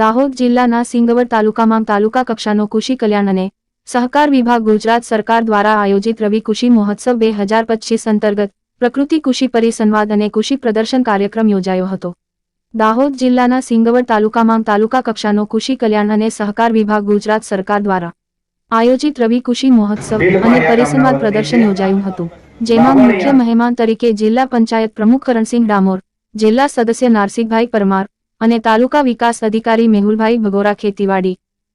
દાહોદ જિલ્લાના સિંગવડ તાલુકામાં તાલુકા કક્ષાનો કૃષિ કલ્યાણ અને સહકાર વિભાગ ગુજરાત સરકાર દ્વારા આયોજિત રવિ કૃષિ મહોત્સવ બે હજાર પચીસ અંતર્ગત પ્રકૃતિ કૃષિ પરિસંવાદ અને કૃષિ પ્રદર્શન કાર્યક્રમ યોજાયો હતો. દાહોદ જિલ્લાના સિંગવડ તાલુકામાં તાલુકા કક્ષાનો કૃષિ કલ્યાણ અને સહકાર વિભાગ ગુજરાત સરકાર દ્વારા આયોજિત રવિ કૃષિ મહોત્સવ અને પરિસંવાદ પ્રદર્શન યોજાયું હતું. જેમાં મુખ્ય મહેમાન તરીકે જિલ્લા પંચાયત પ્રમુખ કરણસિંહ ડામોર જિલ્લા સદસ્ય નારસિંહભાઈ પરમાર અને તાલુકા વિકાસ અધિકારી મેહુલભાઈ ભગોરા ખેતીવાડી.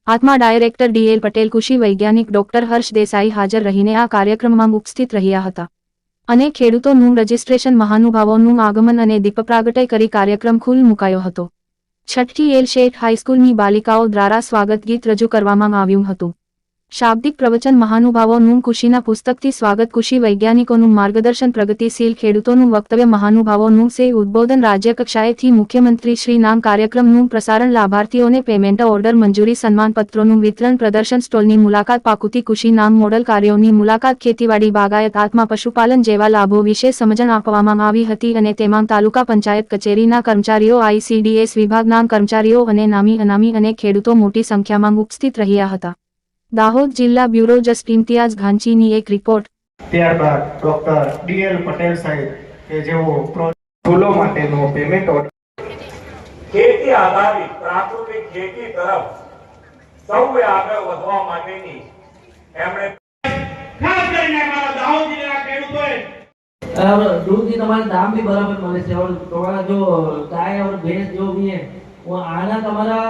આત્મા ડાયરેક્ટર ડીએલ પટેલ કૃષિ વૈજ્ઞાનિક ડોક્ટર હર્ષ દેસાઈ હાજર રહીને આ કાર્યક્રમમાં ઉપસ્થિત રહ્યા હતા. અને ખેડૂતોનું રજીસ્ટ્રેશન મહાનુભાવોનું આગમન અને દીપ પ્રાગટય કરી કાર્યક્રમ ખુલ્લ મુકાયો હતો. છઠ્ઠી એલ શેઠ હાઈસ્કૂલની બાલિકાઓ દ્વારા સ્વાગત ગીત રજૂ કરવામાં આવ્યું હતું. શાબ્દિક પ્રવચન મહાનુભાવોનું કૃષિના પુસ્તકથી સ્વાગત કૃષિ વૈજ્ઞાનિકોનું માર્ગદર્શન પ્રગતિશીલ ખેડૂતોનું વક્તવ્ય મહાનુભાવોનું સે ઉદ્બોધન રાજ્ય કક્ષાએથી મુખ્યમંત્રી શ્રી નામ કાર્યક્રમનું પ્રસારણ લાભાર્થીઓને પેમેન્ટ ઓર્ડર મંજૂરી સન્માનપત્રોનું વિતરણ પ્રદર્શન સ્ટોલની મુલાકાત પાકુતી કૃષિ નામ મોડલ કાર્યોની મુલાકાત ખેતીવાડી બાગાયત આત્મા પશુપાલન જેવા લાભો વિશે સમજણ આપવામાં આવી હતી અને તેમાં તાલુકા પંચાયત કચેરીના કર્મચારીઓ આઈસીડીએસ વિભાગના કર્મચારીઓ અને નામી અનામી અને ખેડૂતો મોટી સંખ્યામાં ઉપસ્થિત રહ્યા હતા. દાહોદ જિલ્લા બ્યુરો જસ્ટ ઇમ્તિયાઝ ઘાંચીની એક રિપોર્ટ ત્યારબાદ ડોક્ટર ડીએલ પટેલ સાહેબ કે જેઓ પ્રો- ફૂલો માટેનો પેમેન્ટ ઓર્ડર ખેતી આધારિત પ્રાકૃતિક ખેતી તરફ સૌએ આગળ વધવા માટેની એમણે ખાસ કરીને અમારા દાહોદ જિલ્લાના ખેડૂતોએ और दूध की तुम्हारे दाम भी बराबर मिले थे और तुम्हारा जो गाय और भैंस जो भी है वो आना तुम्हारा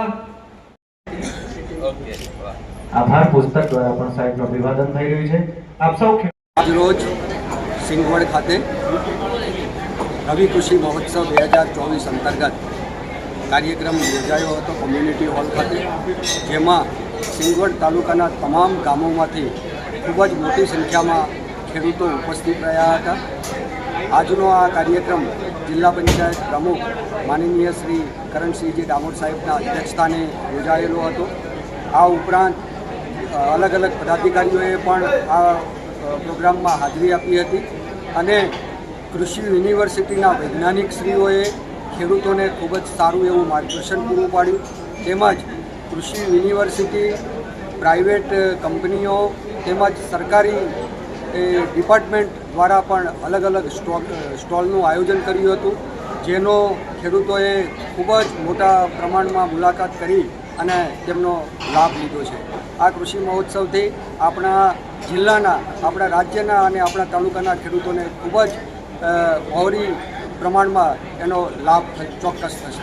આભાર પુસ્તક દ્વારા પણ સાહેબનું અભિવાદન થઈ રહ્યું છે. આપ સૌ આજ રોજ સિંગવડ ખાતે રવિ કૃષિ મહોત્સવ બે હજાર ચોવીસ અંતર્ગત કાર્યક્રમ યોજાયો હતો કોમ્યુનિટી હોલ ખાતે, જેમાં સિંગવડ તાલુકાના તમામ ગામોમાંથી ખૂબ જ મોટી સંખ્યામાં ખેડૂતો ઉપસ્થિત રહ્યા હતા. આજનો આ કાર્યક્રમ જિલ્લા પંચાયત પ્રમુખ માનનીય શ્રી કરણસિંહજી ડામોર સાહેબના અધ્યક્ષસ્થાને યોજાયેલો હતો. આ ઉપરાંત અલગ અલગ પદાધિકારીઓએ પણ આ પ્રોગ્રામમાં હાજરી આપી હતી અને કૃષિ યુનિવર્સિટીના વૈજ્ઞાનિકશ્રીઓએ ખેડૂતોને ખૂબ જ સારું એવું માર્ગદર્શન પૂરું પાડ્યું. તેમજ કૃષિ યુનિવર્સિટી, પ્રાઇવેટ કંપનીઓ તેમજ સરકારી ડિપાર્ટમેન્ટ દ્વારા પણ અલગ અલગ સ્ટોલ સ્ટોલનું આયોજન કર્યું હતું. જેનો ખેડૂતોએ ખૂબ જ મોટા પ્રમાણમાં મુલાકાત કરી અને તેમનો લાભ લીધો છે. આ કૃષિ મહોત્સવથી આપણા જિલ્લાના આપણા રાજ્યના અને આપણા તાલુકાના ખેડૂતોને ખૂબ જ અ, પ્રમાણમાં એનો લાભ ચોક્કસ થશે.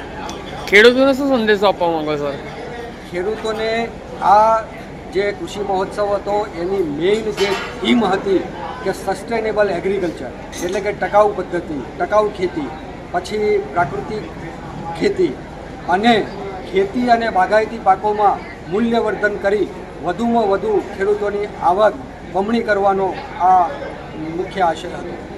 ખેડૂતોને શું સંદેશો આપવા માંગો સર ખેડૂતોને આ જે કૃષિ મહોત્સવ હતો એની મેઇન જે થીમ હતી કે સસ્ટેનેબલ એગ્રીકલ્ચર એટલે કે ટકાઉ પદ્ધતિ ટકાઉ ખેતી પછી પ્રાકૃતિક ખેતી અને ખેતી અને બાગાયતી પાકોમાં મૂલ્યવર્ધન કરી વધુમાં વધુ ખેડૂતોની આવક બમણી કરવાનો આ મુખ્ય આશય હતો.